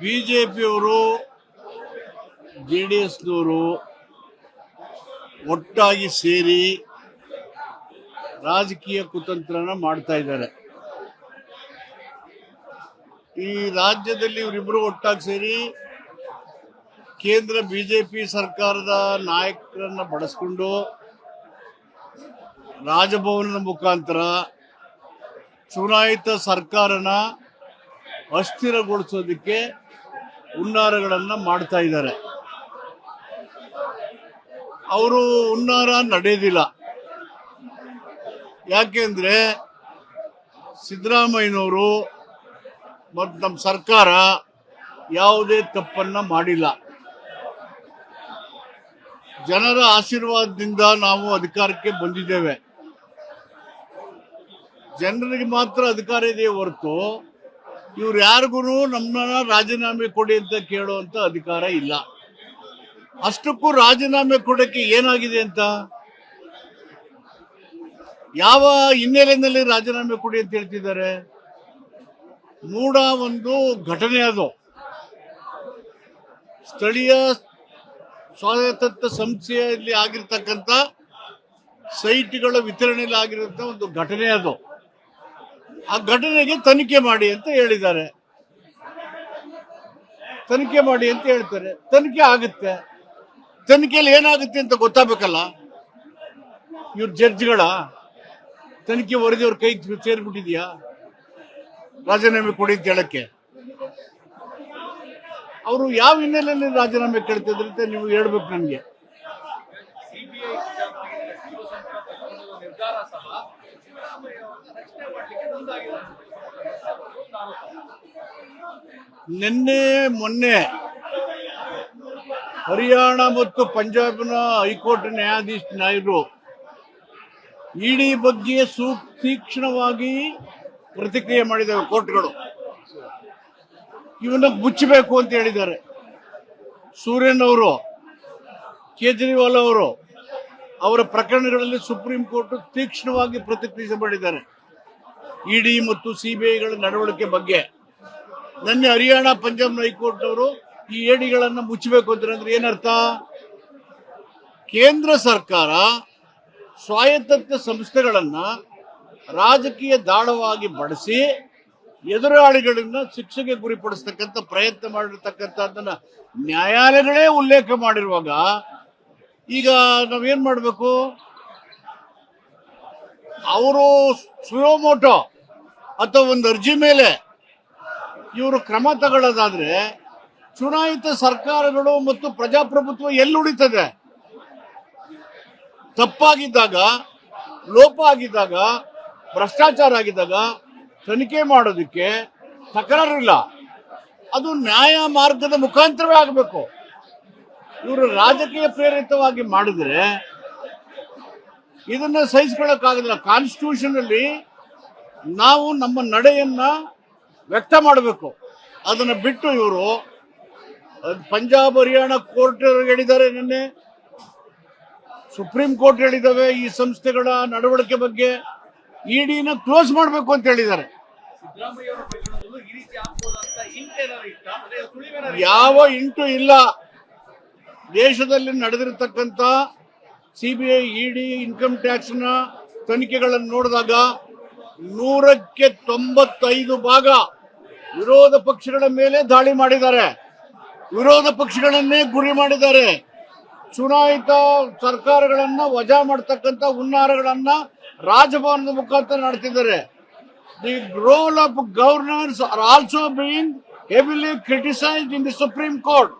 ಬಿಜೆಪಿಯವರು J D ಎಸ್ನವರು ಒಟ್ಟಾಗಿ ಸೇರಿ ರಾಜಕೀಯ ಕುತಂತ್ರನ ಮಾಡ್ತಾ ಇದ್ದಾರೆ. ಈ ರಾಜ್ಯದಲ್ಲಿ ಇವರಿಬ್ಬರು ಒಟ್ಟಾಗಿ ಸೇರಿ ಕೇಂದ್ರ ಬಿಜೆಪಿ ಸರ್ಕಾರದ ನಾಯಕರನ್ನ ಬಳಸ್ಕೊಂಡು ರಾಜಭವನದ ಮುಖಾಂತರ ಚುನಾಯಿತ ಸರ್ಕಾರನ ಅಸ್ಥಿರಗೊಳಿಸೋದಕ್ಕೆ ಹುನ್ನಾರಗಳನ್ನ ಮಾಡ್ತಾ ಇದ್ದಾರೆ. ಅವರು ಹುನ್ನಾರ ನಡೆಯೋದಿಲ್ಲ ಯಾಕೆಂದ್ರೆ ಸಿದ್ದರಾಮಯ್ಯನವರು ಮತ್ತು ನಮ್ಮ ಸರ್ಕಾರ ಯಾವುದೇ ತಪ್ಪನ್ನ ಮಾಡಿಲ್ಲ. ಜನರ ಆಶೀರ್ವಾದದಿಂದ ನಾವು ಅಧಿಕಾರಕ್ಕೆ ಬಂದಿದ್ದೇವೆ. ಜನರಿಗೆ ಮಾತ್ರ ಅಧಿಕಾರ ಇದೆಯೇ ಹೊರತು ಇವ್ರು ಯಾರಿಗೂ ನಮ್ಮನ್ನ ರಾಜೀನಾಮೆ ಕೊಡಿ ಅಂತ ಕೇಳುವಂತ ಅಧಿಕಾರ ಇಲ್ಲ. ಅಷ್ಟಕ್ಕೂ ರಾಜೀನಾಮೆ ಕೊಡಕ್ಕೆ ಏನಾಗಿದೆ ಅಂತ? ಯಾವ ಹಿನ್ನೆಲೆಯಲ್ಲಿ ರಾಜೀನಾಮೆ ಕೊಡಿ ಅಂತ ಹೇಳ್ತಿದ್ದಾರೆ? ಮೂಡ ಒಂದು ಘಟನೆ ಅದು. ಸ್ಥಳೀಯ ಸ್ವಾಯತ್ತ ಸಂಸ್ಥೆಯಲ್ಲಿ ಆಗಿರ್ತಕ್ಕಂಥ ಸೈಟ್ಗಳ ವಿತರಣೆಯಲ್ಲಿ ಆಗಿರುವಂಥ ಒಂದು ಘಟನೆ ಅದು. ಆ ಘಟನೆಗೆ ತನಿಖೆ ಮಾಡಿ ಅಂತ ಹೇಳಿದ್ದಾರೆ. ತನಿಖೆ ಮಾಡಿ ಅಂತ ಹೇಳ್ತಾರೆ. ತನಿಖೆ ಆಗುತ್ತೆ. ತನಿಖೆಯಲ್ಲಿ ಏನಾಗುತ್ತೆ ಅಂತ ಗೊತ್ತಾಗಬೇಕಲ್ಲ? ಇವ್ರ ಜಡ್ಜ್ಗಳ? ತನಿಖೆ ವರದಿಯವ್ರ ಕೈ ಸೇರ್ಬಿಟ್ಟಿದ್ಯಾ? ರಾಜೀನಾಮೆ ಕೊಡಿ ಅಂತ ಹೇಳಕ್ಕೆ. ಅವರು ಯಾವ ಹಿನ್ನೆಲೆಯಲ್ಲಿ ರಾಜೀನಾಮೆ ಕೇಳ್ತಿದ್ರಂತೆ ನೀವು ಹೇಳ್ಬೇಕು ನನಗೆ. ನಿರ್ಧಾರ ಸಹ ಅವರನ್ನು ಮಾಡಲಿಕ್ಕೆ ಮುಂದಾಗಿದ್ದಾರೆ ನಿನ್ನೆ ಮೊನ್ನೆ ಹರಿಯಾಣ ಮತ್ತು ಪಂಜಾಬ್ನ ಹೈಕೋರ್ಟ್ ನ್ಯಾಯಾಧೀಶ ನಾಯರು ಇಡಿ ಬಗ್ಗೆ ಸೂಕ್ಷ್ಮವಾಗಿ ಪ್ರತಿಕ್ರಿಯೆ ಮಾಡಿದ್ದಾವೆ ಕೋರ್ಟ್ಗಳು. ಇವನ್ನ ಮುಚ್ಚಬೇಕು ಅಂತ ಹೇಳಿದ್ದಾರೆ. ಸೂರ್ಯನ್ ಅವರು, ಕೇಜ್ರಿವಾಲ್ ಅವರು ಅವರ ಪ್ರಕರಣಗಳಲ್ಲಿ ಸುಪ್ರೀಂ ಕೋರ್ಟ್ ತೀಕ್ಷ್ಣವಾಗಿ ಪ್ರತಿಕ್ರಿಯೆ ಮಾಡಿದ್ದಾರೆ. ಇಡಿ ಮತ್ತು ಸಿಬಿಐಗಳ ನಡವಳಿಕೆ ಬಗ್ಗೆ. ನನ್ನ ಹರಿಯಾಣ ಪಂಜಾಬ್ ಹೈಕೋರ್ಟ್ ಅವರು ಈ ಏಡಿಗಳನ್ನು ಮುಚ್ಚಬೇಕು ಅಂತಂದ್ರೆ ಏನರ್ಥ? ಕೇಂದ್ರ ಸರ್ಕಾರ ಸ್ವಾಯತ್ತ ಸಂಸ್ಥೆಗಳನ್ನ ರಾಜಕೀಯ ದಾಳವಾಗಿ ಬಳಸಿ ಎದುರಾಳಿಗಳನ್ನ ಶಿಕ್ಷೆಗೆ ಗುರಿಪಡಿಸ್ತಕ್ಕಂಥ ಪ್ರಯತ್ನ ಮಾಡಿರ್ತಕ್ಕಂಥದ್ದನ್ನ ನ್ಯಾಯಾಲಯಗಳೇ ಉಲ್ಲೇಖ ಮಾಡಿರುವಾಗ ಈಗ ನಾವೇನ್ ಮಾಡಬೇಕು? ಅವರು ಸುಯೋಮೋಟೋ ಅಥವಾ ಒಂದು ಅರ್ಜಿ ಮೇಲೆ ಇವರು ಕ್ರಮ ತಗೊಳ್ಳೋದಾದ್ರೆ ಚುನಾಯಿತ ಸರ್ಕಾರಗಳು ಮತ್ತು ಪ್ರಜಾಪ್ರಭುತ್ವ ಎಲ್ಲಿ ಉಳಿತದೆ? ತಪ್ಪಾಗಿದ್ದಾಗ, ಲೋಪ ಆಗಿದ್ದಾಗ, ಭ್ರಷ್ಟಾಚಾರ ಆಗಿದ್ದಾಗ ತನಿಖೆ ಮಾಡೋದಕ್ಕೆ ತಕರಾರಿಲ್ಲ. ಅದು ನ್ಯಾಯ ಮಾರ್ಗದ ಮುಖಾಂತರವೇ ಆಗಬೇಕು. ಇವರು ರಾಜಕೀಯ ಪ್ರೇರಿತವಾಗಿ ಮಾಡಿದ್ರೆ ಇದನ್ನ ಸಹಿಸ್ಕೊಳ್ಳೋಕ್ಕಾಗಲ್ಲ ಕಾನ್ಸ್ಟಿಟ್ಯೂಷನ್ ಅಲ್ಲಿ ನಾವು ನಮ್ಮ ನಡೆಯನ್ನ ವ್ಯಕ್ತ ಮಾಡಬೇಕು. ಅದನ್ನ ಬಿಟ್ಟು ಇವರು ಪಂಜಾಬ್ ಹರಿಯಾಣ ಕೋರ್ಟ್ ಹೇಳಿದ್ದಾರೆ ನಿನ್ನೆ. ಸುಪ್ರೀಂ ಕೋರ್ಟ್ ಹೇಳಿದಾವೆ ಈ ಸಂಸ್ಥೆಗಳ ನಡವಳಿಕೆ ಬಗ್ಗೆ. ಇಡಿನ ಕ್ಲೋಸ್ ಮಾಡಬೇಕು ಅಂತ ಹೇಳಿದ್ದಾರೆ. ಯಾವ ಇಂಟು ಇಲ್ಲ. ದೇಶದಲ್ಲಿ ನಡೆದಿರತಕ್ಕಂಥ ಸಿಬಿಐ ಇಡಿ ಇನ್ಕಮ್ ಟ್ಯಾಕ್ಸ್ನ ತನಿಖೆಗಳನ್ನು ನೋಡಿದಾಗ ನೂರಕ್ಕೆ ತೊಂಬತ್ತೈದು ಭಾಗ ವಿರೋಧ ಪಕ್ಷಗಳ ಮೇಲೆ ದಾಳಿ ಮಾಡಿದ್ದಾರೆ. ವಿರೋಧ ಪಕ್ಷಗಳನ್ನೇ ಗುರಿ ಮಾಡಿದ್ದಾರೆ. ಚುನಾಯಿತ ಸರ್ಕಾರಗಳನ್ನ ವಜಾ ಮಾಡ್ತಕ್ಕಂಥ ಹುನ್ನಾರಗಳನ್ನ ರಾಜಭವನದ ಮುಖಾಂತರ ನಡೆಸಿದ್ದಾರೆ. The role of governors are also been heavily criticised in the supreme court.